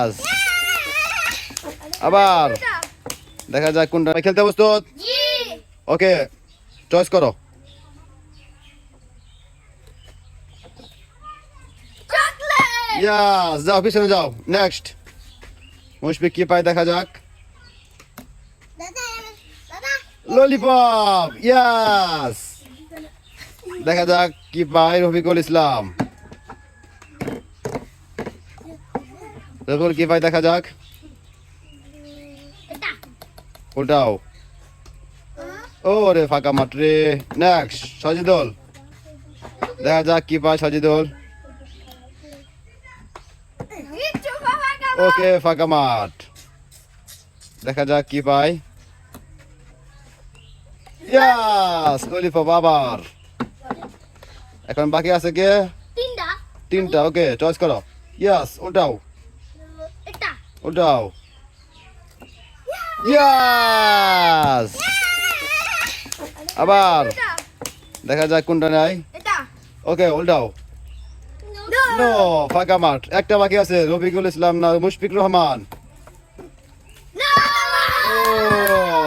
ইয়াস আবার। দেখা যাক কোনটা। খেলতে প্রস্তুত? ওকে চয়েস করো। ইয়াস যাও পিছনে যাও। নেক্সট মুশফিক কি পায় দেখা যাক। ললিপপ ইয়াস দেখা যাক কি পায় রফিকুল ইসলাম। রফিকুল কি পায় দেখা যাক। উল্টাও। ও রে ফাঁকা মাঠ রে। নেক্সট সজিদল। দেখা যাক কি পায় সজিদল। ওকে ফাঁকা মাঠ। দেখা যাক কি পায়। ইয়াস ললিপপ আবার এখন বাকি আছে কে? তিনটা। তিনটা ওকে চয়েস করো। ইয়াস উল্টাও। ওটাও। ইয়াস আবার। দেখা যাক কোনটা নাই ওকে ওল্ডাও নো ফাঁকা মাঠ। একটা বাকি আছে রফিকুল ইসলাম না মুশফিক রহমান। oh!